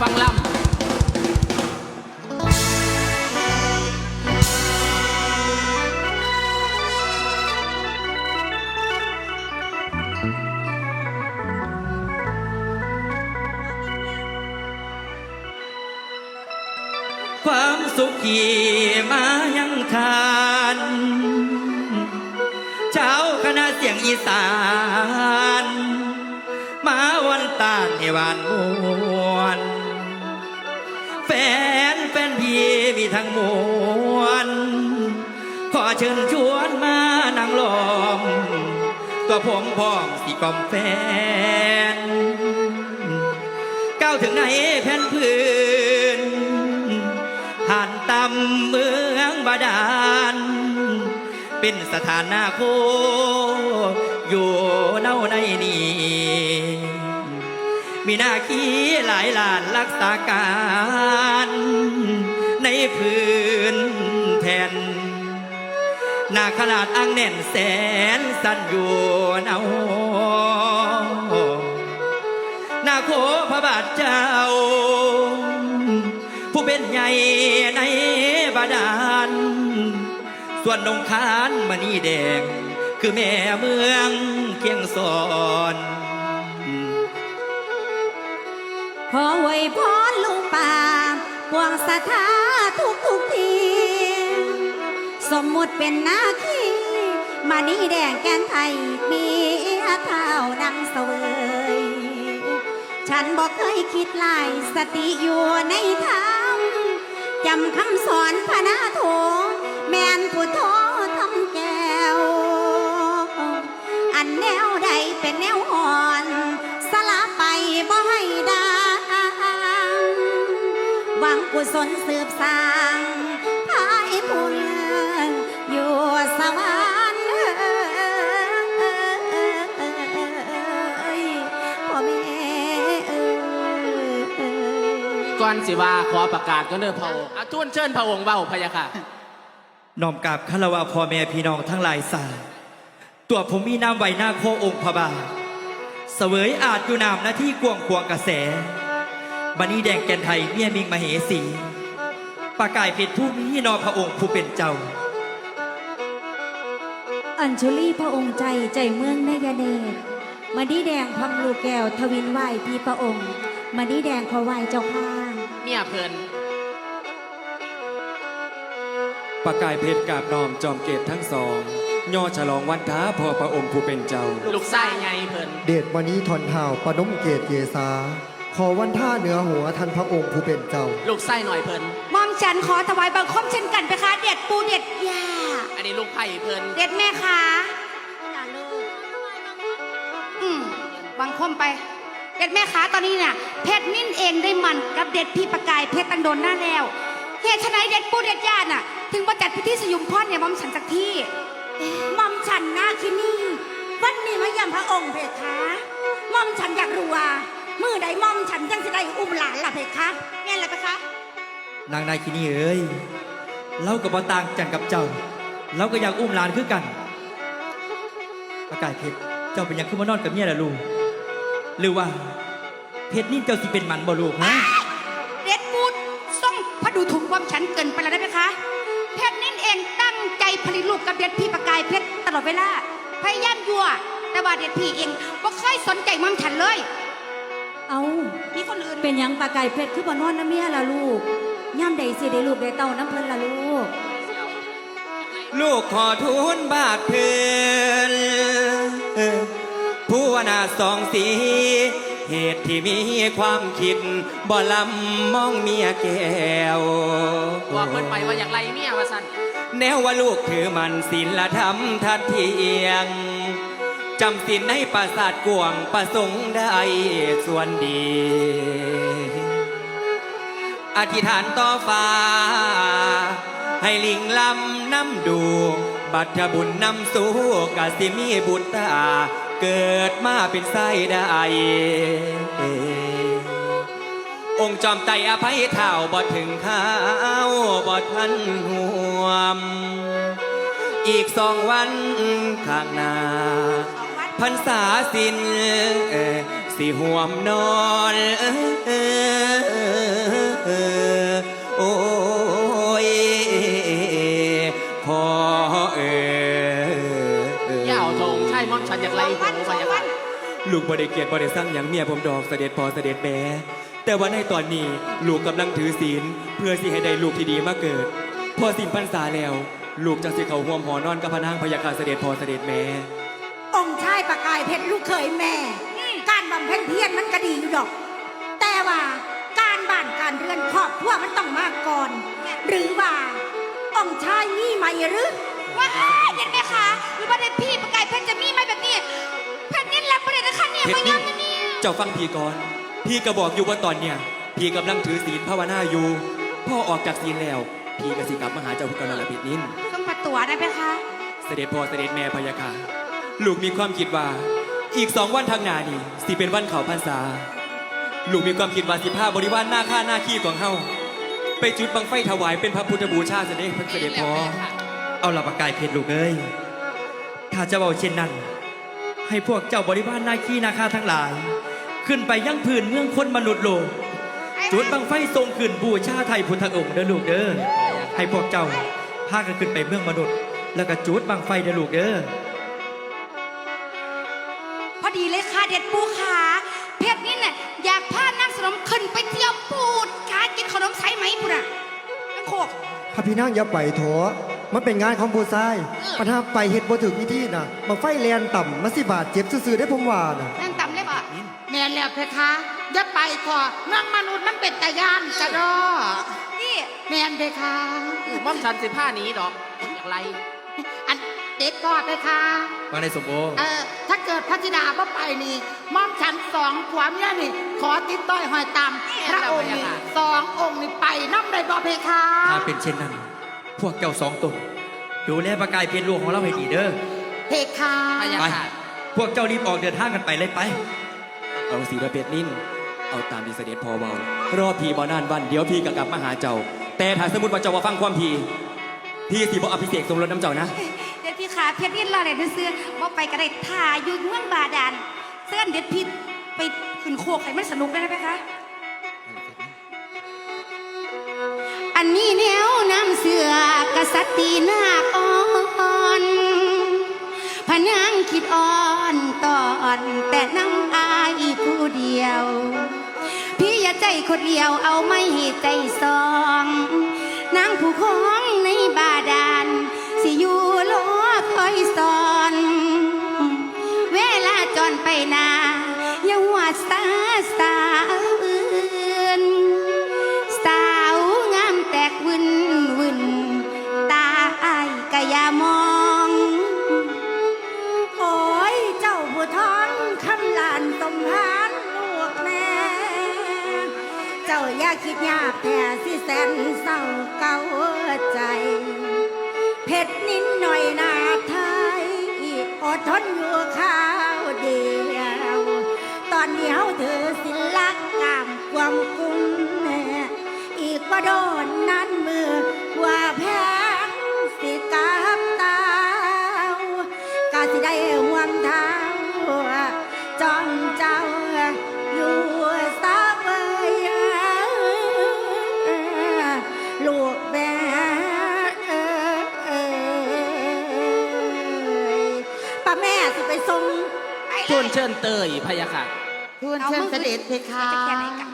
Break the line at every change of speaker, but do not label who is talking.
ฟังลำ
ความสุขีมายังทานเจ้าคณะเสียงอีสาน มาวันตานในวานม มีทั้งมวลขอเชิญชวนมานั่งลมตัวผมพ้อมสีกอมแฟนก้าวถึงไหนแผ่นพื้นผ่านตำเมืองบาดาล เป็นสถานนาโคอยู่เน่าในนี้มีหน้าขี้หลายลานรักษาการใน พื้นแผ่นนาขนาดอังแน่นแสนสั้นอยู่เนานาโคพระบาทเจ้า ผู้เป็นใหญ่ในบาดาล ส่วนนงคานมณีแดง คือแม่เมืองเคียงสอน
ขอไว้พรลุงป่า พวงศรัทาทุกทุกที สมมุติเป็นนาคีมานี่แดงแกนไทยมีเท้าดังเสวย ฉันบอกเคยคิดลายสติอยู่ในธรรมจำคำสอนพระนาโถแมนผู้โททำแก้ว อันแนวใดเป็นแนวอ่อน กุศลสืบสร้างภายบุญอยู่สวรรค์เอ้ยพ่อแม่เอ้ย
ก่อนสิว่าขอประกาศก็เด้อพระองค์อาทุนเชิญพระองค์เบ้าพะยะค่ะ
น้อมกราบคารวะพ่อแม่พี่น้องทั้งหลายสายตัวผมมีนามไว้หน้าโคองค์พระบาทเสวยอาจอยู่นามหน้าที่กวงควงกระแส บันนี้แดงแกนไทยเมียมิงมเหสีประกายเพชรผู้มีนอพระองค์ผู้เป็นเจ้า
อัญชุลีพระองค์ใจใจเมืองนยเนตรมาดีแดงพังลูกแก้วทวินไหวพี่พระองค์ มาดีแดงขอไหวเจ้าข้า
เมียเพิ่น
ประกายเพชรกาบนอมจอมเกตทั้งสองย่อฉลองวันท้าพอพระองค์ผู้เป็นเจ้า
ลูกไส้ไงเพิ่น
เดชวันนี้ทอนเท้าปนมเกตเยสา ขอวันท่าเหนือหัวทันพระองค์ผู้เป็นเจ้า
ลูกไส้หน่อยเพิ่น
มอมฉันขอถวายบังคมเช่นกันนะคะเด็ดปูเด็ดยา
อันนี้ลูกไผ่เพิ่น
เด็ดแม่คะอืมบังคมไป เด็ดแม่คะตอนนี้เนี่ยเพชรนิ่นเองได้มันกับเด็ดพี่ประกายเพชรตังโดนหน้าแล้วเหตุไฉนเด็ดปูเด็ดยาน่ะ ถึงมาจัดพิธีสยุมพรเนี่ยมอมฉันสักที่มอมฉันหน้าที่นี่วันนี้มาเยี่ยมพระองค์เพคะมอมฉันอยากรู้ว่า มือใดมอมฉันยังจะได้อุ้มหลานล่ะเพคะแง่นเลยเพคะ
นางนายคินี่เอ้ยเรากับบ่ต่างจังกับเจ้าเราก็อยากอุ้มหลานคือกันประกายเพชรเจ้าเป็นหยังขึ้นมานอนกับเมียล่ะลูกหรือว่าเพชรนี่เจ้าสิเป็นหมันบ่ลูกฮะ
เด็ดพูดส่งพระดูถูกความฉันเกินไปแล้วได้ไหมคะเพชรนิ่นเองตั้งใจผลิตลูกกับเด็ดพี่ประกายเพชรตลอดเวลาพยายามยั่วแต่ว่าเด็ดพี่เองก็ค่อยสนใจมัมฉันเลย
เอา
มีคนอื่น
เป็นหยังปลาไก่เพชรคือบอนอนน้ำเมียล่ะลูกย่ำใดสิได้ลูกได้เต้าน้ำเพลินล่ะลูก
ลูกขอทูลบาทเพื่อนผู้วนาสองสี เหตุที่มีความคิดบ่ลำมองเมียแก้ว
บอกเพิ่นไปว่าอยากไล่เมียว่าซั่น
แนวว่าลูกถือมันศีลธรรมทัดเทียง จำศีลในปราสาทกวงประสงค์ได้ส่วนดี อธิษฐานต่อฟ้า ให้ลิงลำน้ำดู บัตรบุญนำสู่กสิมีบุตรตา เกิดมาเป็นไส้ได้ องค์จอมไตอภัยเท่าบ่ถึงข้าวบ่ทันห่วมอีกสองวันข้างหน้า พรรษาสินสิห่วมนอนโอ้ยพอ
เออย่าเอทงใช่ม่อน
ฉันอยา
กไล่หูไปอยากไรลูกบริเกียรติบริสั่งอย่างเมียผมดอกเสด็จพอเสด็จแม่แต่ว่นในตอนนี้ลูกกำลังถือศีล เพื่อสิให้ได้ลูกที่ดีมาเกิด พอสินพรรษาแล้ว ลูกจะสิเขาห่วมหอนอนกับพนางพยาคาเสด็จพอเสด็จแม่
องค์ชายประกายเพชรลูกเคยแม่ การบำเพ็ญเพียรมันก็ดีอยู่ดอก แต่ว่าการบ้านการเรือนครอบครัวมันต้องมาก่อน หรือว่าองค์ชายมีไหมหรือ
ว้าเห็นไหมคะหรือว่าได้พี่ประกายเพชรจะมีไหมแบบนี้แผ่นดินรับประเด็นนะคะเนี่ย
เพช
มาร
นี่
ยำนะเนี่ย
เจ้าฟังพี่ก่อน พี่ก็บอกอยู่ว่าตอนเนี้ยพี่กำลังถือศีลภาวนาอยู่พ่อออกจากศีลแล้ว พี่ก็สิกลับมาหาเจ้าพุทธนาลปิดนิน
ต้องปัดตัวได้ไหมคะ
เสด็จพ่อเสด็จแม่พะยาค่ะ ลูกมีความคิดว่า อีกสองวันทางหนานี่สิเป็นวันเขาพรรษา ลูกมีความคิดว่าสิพาบริวารหน้าข้าหน้าขี้ของเฮาไปจุดบังไฟถวายเป็นพระพุทธบูชาเสด็จพระเสด็จพ่อ
เอาหละประกายเพชรลูกเอ้ยถ้าจะบอกเช่นนั้น ให้พวกเจ้าบริวารนาคีนาคาทั้งหลาย ขึ้นไปยังพื้นเมืองคนมนุษย์โลกจุดบังไฟทรงขึ้นบูชาไทยพุทธองค์เด้อลูกเด้อให้พวกเจ้าพากันขึ้นไปเมืองมนุษย์ แล้วก็จุดบังไฟเด้อลูกเด้อ
เลยค่ะเด็ดปูขาเพชรนี่เนี่ยอยากพานักสนมขึ้นไปเที่ยวปูดการกินขนมไซไหมปูน่ะนักโคก
พระพี่นั่งอย่าไปโถมันเป็นงานของผู้ชายปัญหาไปเฮ็ดบ่ถึงวิธีน่ะบังไฟแลนต่ำมาสิบาดเจ็บซื่อๆได้ผมว่าน่ะ
นั่งต่ำเลยป่ะ
แม่นแล้วเพคะอย่าไปขอเมืองมนุษย์มันเป็นตะยานกระดอ
นี่
แม่นเพคะ
ม่อมฉันสิผ้าหนี้ดอกอย่างไร
อัน เด็ดพ่อเพคะ
ว่าในสมโอ
เออถ้าเกิดพระธิดาบ่ไปนี่ม่อมฉันสองขวามเนี่ยนี่ ขอติดต้อยหอยตามพระองค์นี่สององค์นี่ไปน้ำได้บ่เพคะ
ถ้าเป็นเช่นนั้น พวกเจ้าสองตนดูแลประกายเพชรลูกของเราให้ดีเด้อ
เพคะ
พะยะ
ไป
ค่ะ
พวกเจ้ารีบออกเดินทางกันไปเลยไป
เอาสีระเบียดนิ่นเอาตามที่เสด็จพ่อเบารอพี่บ่นานวันเดี๋ยวพี่ก็กลับมาหาเจ้า แต่ถ้าสมมติว่าเจ้าว่าฟังความพี่พี่สิบ่อภิเษกสมรสน้ำเจ้านะ
เด็ดพี่ขาเพชรนี่รอเลยซื้อๆว่าไปก็ได้ถ่ายอยู่เมืองบาดาลเส้นเด็ดพี่ไปขึ้นโคกให้มันสนุกได้ไหมคะอันนี้แนวน้ำเสือกษัตรีนาคอ่อนพนางคิดอ่อนตอนแต่น้ำอายผู้เดียว พี่อย่าใจคนเดียวเอาไม่ใจสองนางผู้ของในบาดาลสิอยู่ อยสอนเวลาจอนไปนาอย่าหัวสาสาวอื่นสาวงามแตกวุ่นวุ่นตาอายกะยามอง
โอ้ยเจ้าผู้ท้องคำลานตมพานลูกแม่เจ้าอย่าคิดยากแท้สิแสนเศร้าเก่าใจเพชรนิดหน่อยนาไทยอ ดทนอยู่ข้าวเดียว ตอนนี้เฮาถือศิลักกามความกุ้งแน่อีกบ่โดนนั้นมือ
เตยพะยะค่ะ
ทูลเชิญเสด็จเพคะ
จะแค่ไหนกัน